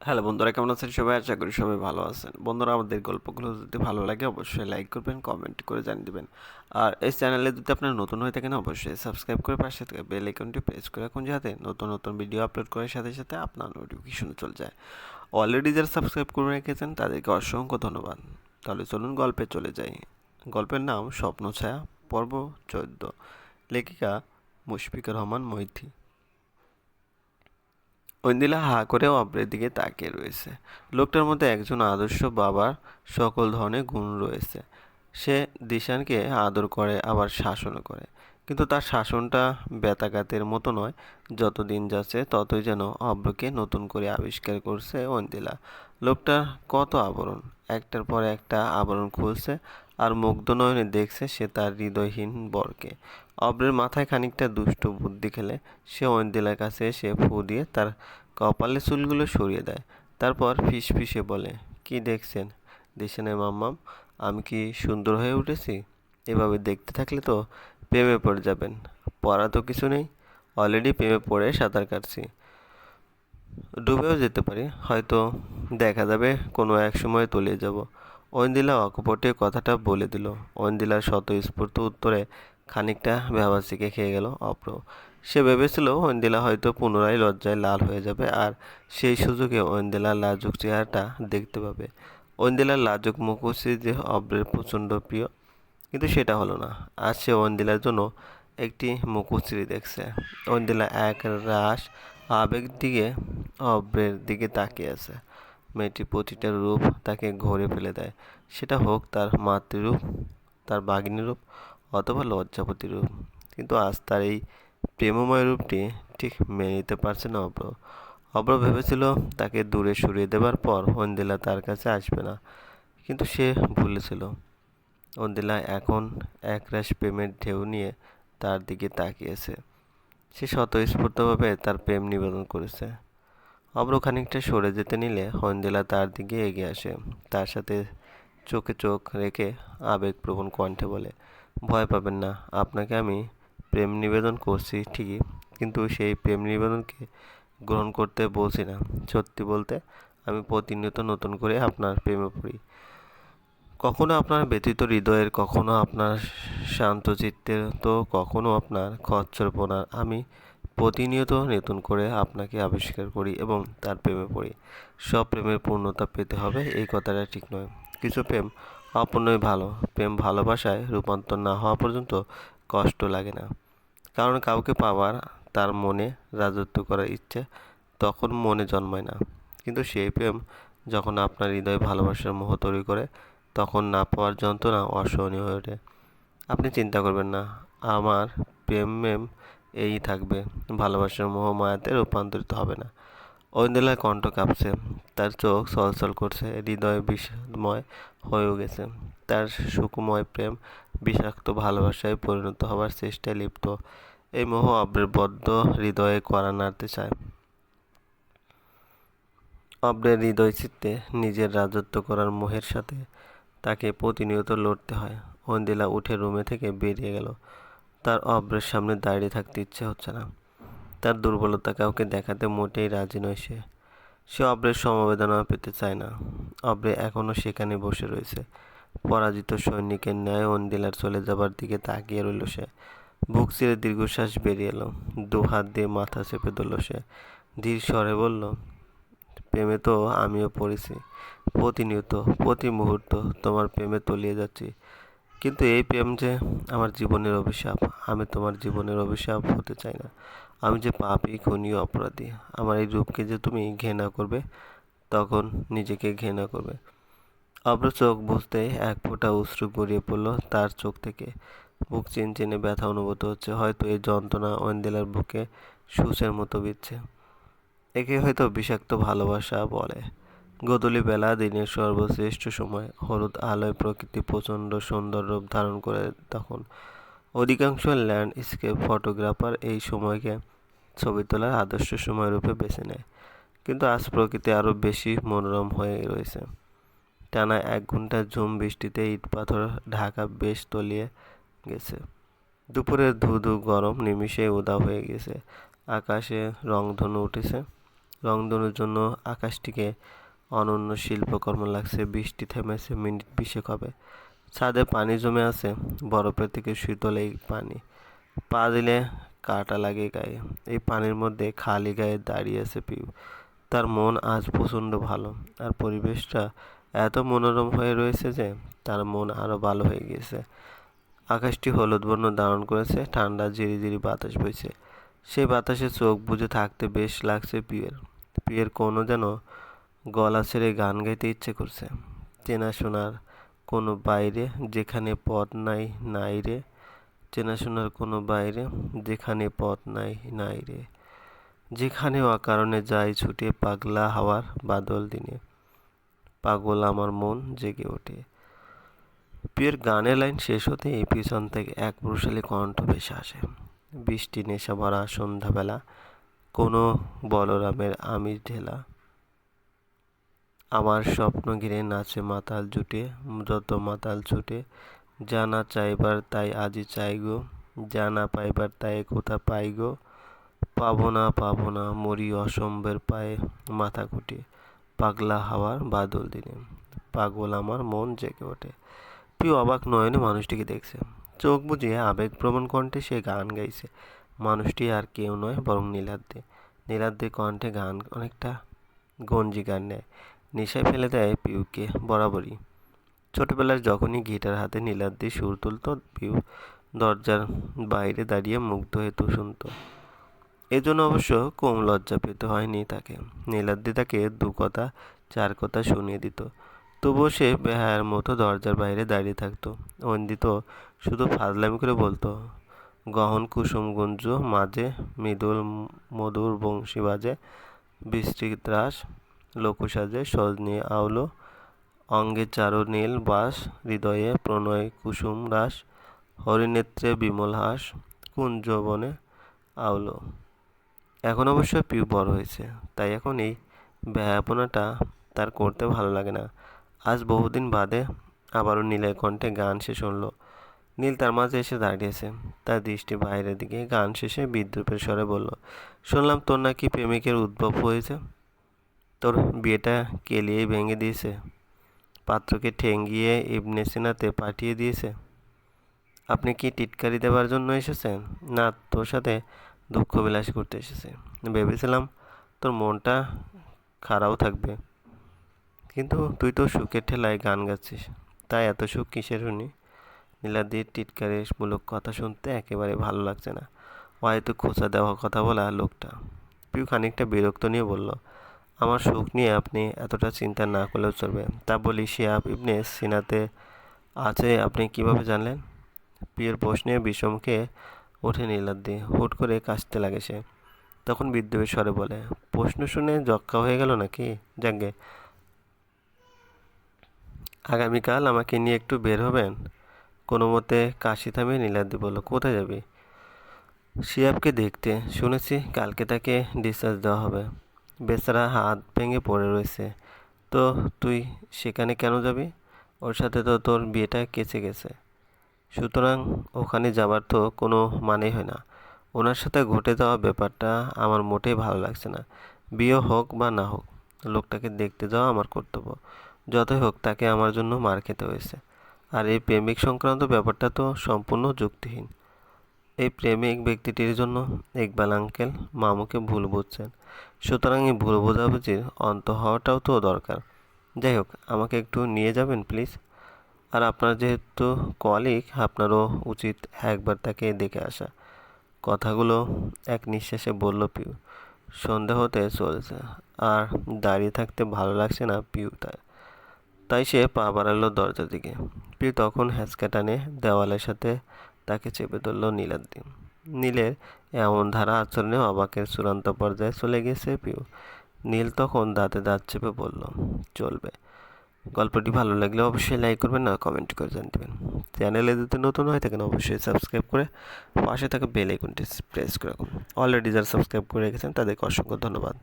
Hello বন্ধুরা, কেমন আছেন সবাই? আশা করি সবাই ভালো আছেন। বন্ধুরা, আমাদের গল্পগুলো যদি ভালো লাগে, অবশ্যই লাইক করবেন কমেন্ট করে জানিয়ে দেবেন। আর এই চ্যানেলে যদি আপনারা নতুন হয়ে থাকেন, অবশ্যই সাবস্ক্রাইব করে পাশে থেকে বেল আইকনটি প্রেস করে রাখুন, যাতে নতুন নতুন ভিডিও আপলোড করার সাথে সাথে আপনার নোটিফিকেশন চলে যায়। অলরেডি যারা সাবস্ক্রাইব করে রেখেছেন, তাদেরকে অসংখ্য ধন্যবাদ। তাহলে চলুন গল্পে চলে যাই। গল্পের নাম স্বপ্ন ছায়া পর্ব চোদ্দ। লেখিকা মুশফিকা রহমান মৈথি। ঐন্দিলা হা করে অব্রের দিকে তাকিয়ে রয়েছে। লোকটার মধ্যে একজন আদর্শ বাবার সকল ধরনের গুণ রয়েছে। সে দিশানকে আদর করে, আবার শাসনও করে। কিন্তু তার শাসনটা বেতাঘাতের মতো নয়। যত দিন যাচ্ছে, ততই যেন অব্রকে নতুন করে আবিষ্কার করছে ঐন্দিলা। লোকটার কত আবরণ। একটার পর একটা আবরণ খুলছে আর মুগ্ধ নয়নে দেখছে সে তার হৃদয়হীন বরকে। অব্রের মাথায় খানিকটা দুষ্ট বুদ্ধি খেলে সে ঐন্দিলার কাছে এসে ফু দিয়ে তার কপালে চুলগুলো সরিয়ে দেয়। তারপর ফিস ফিসে বলে, কি দেখছেন? দিশানে মাম্মাম, আমি কি সুন্দর হয়ে উঠেছি? এভাবে দেখতে থাকলে তো প্রেমে পড়ে যাবেন। পড়া তো কিছু নেই অলরেডি প্রেমে পড়ে সাঁতার কাটছি। ডুবেও যেতে পারি, হয়তো দেখা যাবে কোনো এক সময় তলিয়ে যাব। ঐন্দিলা অকপটে কথাটা বলে দিল। ঐন্দিলার স্ফূর্ত উত্তরে খানিকটা ভ্যাবাসিকে খেয়ে গেল অপ্র। সে ভেবেছিল ঐন্দিলা হয়তো পুনরায় লজ্জায় লাল হয়ে যাবে আর সেই সুযোগে ঐন্দিলার লাজুক চেহারাটা দেখতে পাবে। ঐন্দিলার লাজুক মুখোশি যে অব্রের প্রচণ্ড প্রিয়, কিন্তু সেটা হলো না। আজ সে ঐন্দিলার জন্য একটি মুখশ্রী দেখছে। ঐন্দিলা এক রাস আবেগ দিকে, অব্রের দিকে তাকিয়ে আছে। মেয়েটির প্রতিটা রূপ তাকে ঘরে ফেলে দেয়। সেটা হোক তার মাতৃরূপ, তার বাঘিনী রূপ অথবা লজ্জাপতি রূপ। কিন্তু আজ তার এই প্রেমময় রূপটি ঠিক মেনে নিতে পারছে না অব্র। অব্র ভেবেছিল তাকে দূরে সরিয়ে দেবার পর অন্দিলা তার কাছে আসবে না। কিন্তু সে ভুলেছিল। অন্দিলা এখন একরাশ প্রেমের ঢেউ নিয়ে তার দিকে তাকিয়েছে। সে স্বতঃস্ফূর্তভাবে তার প্রেম নিবেদন করেছে। অব্র খানিকটা সরে যেতে নিলে হন্দিলা তার দিকে এগিয়ে আসে। তার সাথে চোখে চোখ রেখে আবেগপ্রবণ কণ্ঠে বলে ভয় পাবেন না। আপনাকে আমি প্রেম নিবেদন করছি ঠিকই, কিন্তু সেই প্রেম নিবেদনকে গ্রহণ করতে বলছি না। সত্যি বলতে, আমি প্রতিনিয়ত নতুন করে আপনার প্রেমে পড়ি। কখনো আপনার ব্যতীত হৃদয়ের, কখনো আপনার শান্ত চিত্তের, তো কখনো আপনার খচ্চরপনার। আমি প্রতিনিয়ত নতুন করে আপনাকে আবিষ্কার করি এবং তার প্রেমে পড়ি। সব প্রেমের পূর্ণতা পেতে হবে, এই কথাটা ঠিক নয়। কিছু প্রেম অপূর্ণই ভালো। প্রেম ভালোবাসায় রূপান্তর না হওয়া পর্যন্ত কষ্ট লাগে না। কারণ কাউকে পাওয়ার, তার মনে রাজত্ব করার ইচ্ছে তখন মনে জন্মায় না। কিন্তু সেই প্রেম যখন আপনার হৃদয়ে ভালোবাসার মোহ তৈরি করে, তখন না পাওয়ার যন্ত্রণা অসহনীয় হয়ে ওঠে। আপনি চিন্তা করবেন না, আমার প্রেম মেম এই থাকবে। ভালোবাসার মোহ মায়াতে রূপান্তরিত হবে না। ঐন্দিলার কণ্ঠ কাঁপছে। তার চোখ ছলছল করছে, হৃদয় বিষময় হয়েও গেছে। তার সুকুময় প্রেম বিষাক্ত ভালোবাসায় পরিণত হবার চেষ্টায় লিপ্ত। এই মোহ অব্রের বদ্ধ হৃদয়ে করা নাড়তে চায়। অব্রের হৃদয় চিত্তে নিজের রাজত্ব করার মোহের সাথে তাকে প্রতিনিয়ত লড়তে হয়। ঐন্দিলা উঠে রুমে থেকে বেরিয়ে গেল। তার অব্রের সামনে দাঁড়িয়ে থাকতে ইচ্ছে হচ্ছে না। তার দুর্বলতা কাউকে দেখাতে মোটেই রাজি নয় সে। সে অব্রের সমবেদনা পেতে চায় না। অব্রে এখনও সেখানে বসে রয়েছে। পরাজিত সৈনিকের ন্যায় অন্দিলার চলে যাবার দিকে তাকিয়ে রইল সে। বুক চিরে দীর্ঘশ্বাস বেরিয়ে এলো। দু হাত দিয়ে মাথা চেপে ধরল সে। ধীর স্বরে বলল, প্রেমে তো আমিও পড়েছি। প্রতিনিয়ত, প্রতি মুহূর্ত তোমার প্রেমে তলিয়ে যাচ্ছি। কিন্তু এই প্রেম যে আমার জীবনের অভিশাপ, আমি তোমার জীবনের অভিশাপ হতে চাই না। আমি যে পাপি খুনি অপরাধী, আমার এই রূপকে যে তুমি ঘৃণা করবে, তখন নিজেকে ঘৃণা করবে। অব্র চোখ বুঝতে এক ফোঁটা অশ্রু গড়িয়ে পড়ল তার চোখ থেকে। বুক চিন চিনে ব্যথা অনুভূত হচ্ছে, হয়তো এই যন্ত্রণা ঐন্দিলার বুকে সুচের মতো বিচ্ছে একে হয়তো বিষাক্ত ভালোবাসা বলে। গদলি বেলা, দিনের সর্বশ্রেষ্ঠ সময়, হলুদ আলোয় প্রকৃতি প্রচণ্ড সুন্দর রূপ ধারণ করে তখন। অধিকাংশ ল্যান্ডস্কেপ ফটোগ্রাফার এই সময়কে ছবি তোলার আদর্শ সময় রূপে বেছে নেয়। কিন্তু আজ প্রকৃতি আরও বেশি মনোরম হয়ে রয়েছে। টানা এক ঘণ্টা ঝুম বৃষ্টিতে ইট পাথর ঢাকা বেশ তলিয়ে গেছে। দুপুরের ধু ধু গরম নিমিষে উদা হয়ে গেছে। আকাশে রংধনু উঠেছে। রংধনুর জন্য আকাশটিকে অনন্য শিল্পকর্ম লাগছে। বৃষ্টি থেমেছে, মিনিট বিশেক হবে। ছাদে পানি জমে আছে। বরফের থেকে শীতল এই পানি। পা দিলে কাটা লাগে গায়ে। এই পানির মধ্যে খালি গায়ে দাঁড়িয়ে আছে পিউ। তার মন আজ প্রচণ্ড ভালো। আর পরিবেশটা এত মনোরম হয়ে রয়েছে যে তার মন আরও ভালো হয়ে গিয়েছে। আকাশটি হলুদ বর্ণ ধারণ করেছে, ঠান্ডা জিরি বাতাস বইছে। সেই বাতাসে চোখ বুঝে থাকতে বেশ লাগছে পিয়ের পিয়ের কোনো যেন গলা ছেড়ে গান গাইতে ইচ্ছে করছে। চেনাশোনার কোনো বাইরে, যেখানে পথ নাই নাই রে। চেনাশোনার কোনো বাইরে, যেখানে পথ নাই নাই রে। যেখানে অকারণে যাই ছুটে পাগলা হাওয়ার বাদল দিনে। পাগল আমার মন জেগে ওঠে। পিয়ের গানের লাইন শেষ হতে এই পিছন থেকে এক পুরুষালী কণ্ঠ ভেসে আসে। বৃষ্টি নেশা ভরা সন্ধ্যাবেলা, কোনো বলরামের আমিষ ঢেলা। আমার স্বপ্ন ঘিরে নাচে মাতাল জুটে, যত মাতাল ছুটে জানা চাইবার তাই আজই চাই গো জানা পাইবার তাই কোথা পাই গো, পাবো না পাবো না, মরি অসম্ভের পায়ে মাথা কুটে, পাগলা হাওয়ার বাদল দিনে পাগল আমার মন জেগে ওঠে। তুই অবাক নয়নে মানুষটিকে দেখছে, চোখ বুঝিয়ে আবেগপ্রবণ কণ্ঠে সে গান গাইছে, মানুষটি আর কেউ নয় বরং নীলাদ্রি নীলাদ্রি কণ্ঠে গান অনেকটা গঞ্জি গান নেয় নেশায় ফেলে দেয় পিউকে বরাবরই। ছোটবেলায় যখনই গিটার হাতে নীলাদ্রি সুর তুলত, পিউ দরজার বাইরে দাঁড়িয়ে মুগ্ধ হয়ে তো শুনত। এজন্য অবশ্য কম লজ্জা পেতে হয়নি তাকে। নীলাদ্রি তাকে দু কথা, চার কথা শুনিয়ে দিত। তবুও সে বেহায়ার মতো দরজার বাইরে দাঁড়িয়ে থাকতো। অন্দিত শুধু ফাজলামি করে বলতো, গহন কুসুম গুঞ্জ মাঝে, মৃদুল মধুর বংশী বাজে বৃষ্টিত্রাস লোকসাজে সজনি আউলো, অঙ্গে চারো নীল বাস হৃদয়ে প্রণয় কুসুম রাস হরিনেত্রে বিমল হাস, কুঞ্জবনে আউলো। এখন অবশ্য পিউ বড় হয়েছে, তাই এখন এই ব্যাপনাটা তার করতে ভালো লাগে না। আজ বহুদিন বাদে আবারও নীলের কণ্ঠে গান সে শুনল। নীল তার মাঝে এসে দাঁড়িয়েছে, তার দৃষ্টি বাইরের দিকে গান শেষে বিদ্রুপের স্বরে বলল, শুনলাম তোর নাকি প্রেমিকের উদ্ভব হয়েছে। তোর বিয়েটা কেলিয়েই ভেঙে দিয়েছে? পাত্রকে ঠেঙ্গিয়ে ইবনে সিনাতে পাঠিয়ে দিয়েছে? আপনি কি টিটকারি দেওয়ার জন্য এসেছেন? না, তোর সাথে দুঃখ বিলাস করতে এসেছে। ভেবেছিলাম তোর মনটা খারাপও থাকবে। কিন্তু তুই তো সুখের ঠেলায় গান গাচ্ছিস। তাই এত সুখ কিসের শুনি নীলাদির টিটকারিমূলক কথা শুনতে একেবারে ভালো লাগছে না। হয়তো খোঁচা দেওয়া কথা বলা লোকটা। পিউ খানিকটা বিরক্ত নিয়ে বলল আমার সুখ নিয়ে আপনি এতটা চিন্তা না করলেও চলবে। তা বলি, শিয়াব ইবনে সিনাতে আছে, আপনি কীভাবে জানলেন? পিয়ের প্রশ্নে বিষমকে ওঠে নীলাদ্দি হুট করে কাশতে লাগে সে। তখন বিদ্যুতের স্বরে বলে, প্রশ্ন শুনে জক্কা হয়ে গেল নাকি? যাকে আগামীকাল আমাকে নিয়ে একটু বের হবেন? কোনো মতে কাশি থামিয়ে নীলাদ্রি বলল, কোথায় যাবি? শিয়াবকে দেখতে শুনেছি কালকে তাকে ডিসচার্জ দেওয়া হবে। বেচারা হাত ভেঙে পড়ে রয়েছে। তো তুই সেখানে কেন যাবি? ওর সাথে তো তোর বিয়েটা কেচে গেছে। সুতরাং ওখানে যাবার তো কোনো মানেই হয় না। ওনার সাথে ঘটে যাওয়া ব্যাপারটা আমার মোটেই ভালো লাগছে না। বিয়ে হোক বা না হোক, লোকটাকে দেখতে যাওয়া আমার কর্তব্য। যতই হোক, তাকে আমার জন্য মার খেতে হয়েছে। আর এই প্রেমিক সংক্রান্ত ব্যাপারটা তো সম্পূর্ণ যুক্তিহীন। এই প্রেমিক ব্যক্তিটির জন্য ইকবাল আঙ্কেল মামুকে ভুল বুঝছেন। সুতরাং এই ভুল বোঝাবুঝির অন্ত হওয়াটাও তো দরকার। যাই হোক, আমাকে একটু নিয়ে যাবেন, প্লিজ। আর আপনার যেহেতু কলিগ, আপনারও উচিত একবার তাকে দেখে আসা। কথাগুলো এক নিঃশ্বাসে বলল পিউ। সন্ধে হতে চলেছে, আর দাঁড়িয়ে থাকতে ভালো লাগছে না পিউ তার। তাই সে পা বাড়ালো দরজার দিকে। পিউ তখন হ্যাঁচকা টানে দেওয়ালের সাথে তাকে চেপে ধরল নীলাদ্রি। নীলের এমন ধারা আচরণে অবাকের চূড়ান্ত পর্যায়ে চলে গেছে পিউ। নীল তখন দাঁতে দাঁত চেপে বলল, চলবে। গল্পটি ভালো লাগলে অবশ্যই লাইক করবেন না কমেন্ট করে জানবেন। চ্যানেলে যদি নতুন হয়ে থাকেন, অবশ্যই সাবস্ক্রাইব করে পাশে থাকা বেল আইকনটি প্রেস করে রাখুন। অলরেডি যারা সাবস্ক্রাইব করে রেখেছেন, তাদেরকে অসংখ্য ধন্যবাদ।